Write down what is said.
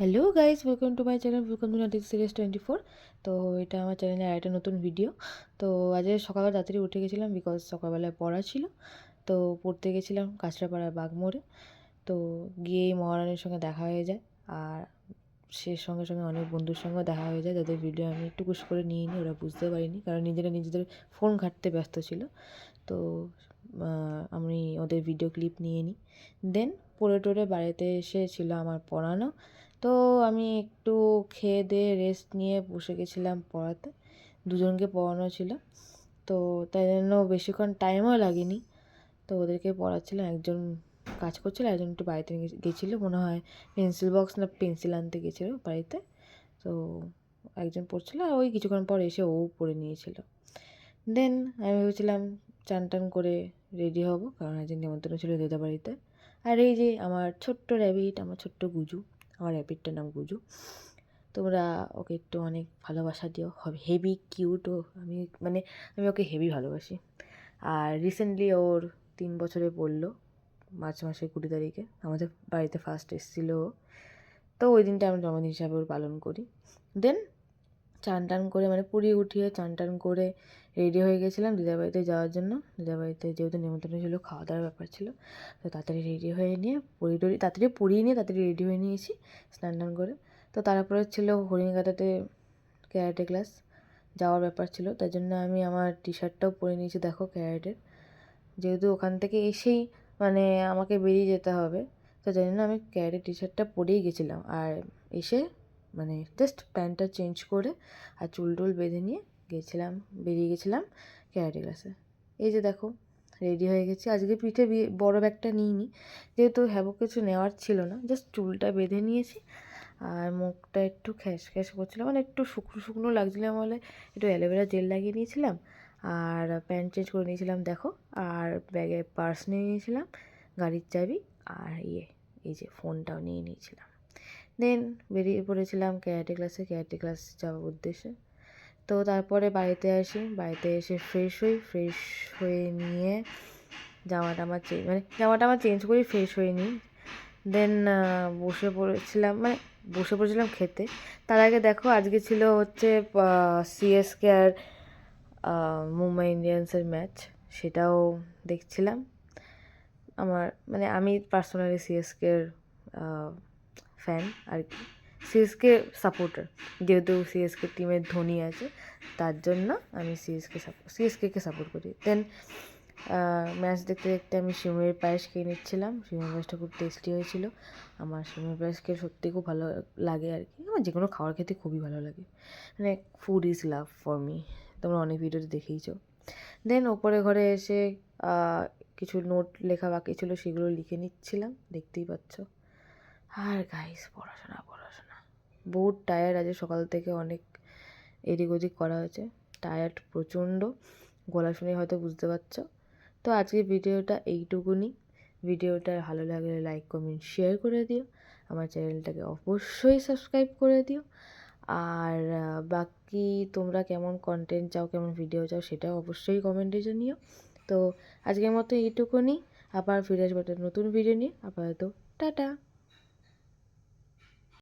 Hello guys welcome to my channel welcome to নাটিক series twenty four তো এটা আমার চ্যানেলে আরেকটা নতুন ভিডিও তো আজকে সকালবেলা তাড়াতাড়ি উঠে গেছিলাম বিকজ সকালবেলায় পড়া ছিল। তো পড়তে গেছিলাম কাঁচরাপাড়ার বাগমোড়ে তো গিয়েই মহারানীর সঙ্গে দেখা হয়ে যায়। আর সে সঙ্গে সঙ্গে অনেক বন্ধুর সঙ্গেও দেখা হয়ে যায়। যাদের ভিডিও আমি একটু কুশ করে নিয়ে নিই ওরা বুঝতে পারিনি। কারণ নিজেরা নিজেদের ফোন ঘাঁটতে ব্যস্ত ছিল। তো আমি ওদের ভিডিও ক্লিপ নিয়ে নিই দেন পড়ে টোরে বাড়িতে এসে ছিল আমার পড়ানো। তো আমি একটু খেয়ে দিয়ে রেস্ট নিয়ে বসে গেছিলাম পড়াতে। দুজনকে পড়ানো ছিল। তো তাই জন্য বেশিক্ষণ টাইমও লাগেনি। তো ওদেরকে পড়াচ্ছিলাম। একজন কাজ করছিল, একজন একটু বাড়িতে গেছিল। মনে হয় পেন্সিল বক্স না পেন্সিল আনতে গেছিল বাড়িতে। তো একজন পড়ছিল আর ওই কিছুক্ষণ পর এসে ও পড়ে নিয়েছিল। দেন আমি ভেবেছিলাম চান টান করে রেডি হব। কারণ আজ নিমন্ত্রণ ছিল দিদা বাড়িতে আর এই যে আমার ছোট্ট র্যাবিট আমার ছোট্ট গুজু। আমার র্যাবিটটার নাম গুজু। তোমরা ওকে একটু অনেক ভালোবাসা দিও। হবে হেভি কিউট ও আমি মানে আমি ওকে হেভি ভালোবাসি। আর রিসেন্টলি ওর তিন বছরে পড়ল, মার্চ মাসের কুড়ি তারিখে। আমাদের বাড়িতে ফার্স্ট এসেছিল ও। তো ওই দিনটা আমরা জন্মদিন হিসাবে ওর পালন করি। দেন চান টান করে মানে পুড়িয়ে উঠিয়ে চান টান করে রেডি হয়ে গেছিলাম দিদার বাড়িতে যাওয়ার জন্য। দিদার বাড়িতে যেহেতু নিমন্ত্রণ ছিল খাওয়া দাওয়ার ব্যাপার ছিল। তো তাড়াতাড়ি রেডি হয়ে নিয়ে পরি টরি তাড়াতাড়ি পরিয়ে নিয়ে তাড়াতাড়ি রেডি হয়ে নিয়েছি স্নান টান করে। তো তারপরে ছিল হরিণঘাটাতে ক্যারাটে ক্লাস যাওয়ার ব্যাপার ছিল। তাই জন্য আমি আমার টি শার্টটাও পরে নিয়েছি, দেখো ক্যারাটের যেহেতু ওখান থেকে এসেই মানে আমাকে বেরিয়ে যেতে হবে, তো যাই জন্য আমি ক্যারাটে টি শার্টটা পরেই গেছিলাম। আর এসে মানে জাস্ট প্যান্টটা চেঞ্জ করে আর চুল টুল বেঁধে নিয়ে গেছিলাম, বেরিয়ে গেছিলাম ক্যারাটে ক্লাসে এই যে দেখো রেডি হয়ে গেছি। আজকে পিঠে বড় ব্যাগটা নিইনি। যেহেতু হ্যাবো কিছু নেওয়ার ছিল না জাস্ট চুলটা বেঁধে নিয়েছি আর মুখটা একটু খ্যাস খ্যাস করছিল মানে একটু শুকনো শুকনো লাগছিল বলে, একটু অ্যালোভেরা জেল লাগিয়ে নিয়েছিলাম আর প্যান্ট চেঞ্জ করে নিয়েছিলাম, দেখো। আর ব্যাগে পার্স নিয়ে নিয়েছিলাম, গাড়ির চাবি আর ইয়ে এই যে ফোনটাও নিয়ে নিয়েছিলাম। দেন বেরিয়ে পড়েছিলাম ক্যারাটে ক্লাসে ক্যারাটে ক্লাস যাওয়ার উদ্দেশ্যে। তো তারপরে বাড়িতে আসি, বাড়িতে এসে ফ্রেশ হই ফ্রেশ হয়ে নিয়ে জামাটা আমার চেঞ্জ মানে জামাটা আমার চেঞ্জ করি ফ্রেশ হয়ে নিই। দেন বসে পড়েছিলাম মানে বসে পড়েছিলাম খেতে। তার আগে দেখো আজকে ছিল হচ্ছে সিএসকে আর মুম্বাই ইন্ডিয়ান্সের ম্যাচ সেটাও দেখছিলাম। আমার মানে আমি পার্সোনালি সিএসকের ফ্যান আর কি। সিএসকে সাপোর্টার যেহেতু সিএসকে টিমের ধোনি আছে, তার জন্য আমি সিএসকে সিএসকেকে সাপোর্ট করি। দেন ম্যাচ দেখতে দেখতে আমি সিমের পায়েস খেয়ে নিচ্ছিলাম। সিমের পায়েসটা খুব টেস্টি হয়েছিল। আমার সিমের পায়েস খেয়ে সত্যি খুব ভালো লাগে আর কি। আমার যে কোনো খাবার খেতে খুবই ভালো লাগে। মানে food is love for me তোমরা অনেক ভিডিওতে দেখেইছো। দেন ওপরে ঘরে এসে কিছু নোট লেখা বাকি ছিল, সেগুলো লিখে নিচ্ছিলাম। দেখতেই পাচ্ছ। আর গাইস পড়াশোনা পড়াশোনা। বহুত টায়ার্ড আছে সকাল থেকে অনেক এদিক ওদিক করা হয়েছে। টায়ার্ড প্রচণ্ড। গলা শুনে হয়তো বুঝতে পারছ। তো আজকের ভিডিওটা এইটুকুনি। ভিডিওটা ভালো লাগলে লাইক কমেন্ট শেয়ার করে দিও। আমার চ্যানেলটাকে অবশ্যই সাবস্ক্রাইব করে দিও। আর বাকি তোমরা কেমন কন্টেন্ট চাও, কেমন ভিডিও চাও, সেটাও অবশ্যই কমেন্টে জানিও। তো আজকের মতো এইটুকুনি। আবার ফিরে আসব একটা নতুন ভিডিও নিয়ে। আপাতত, টাটা।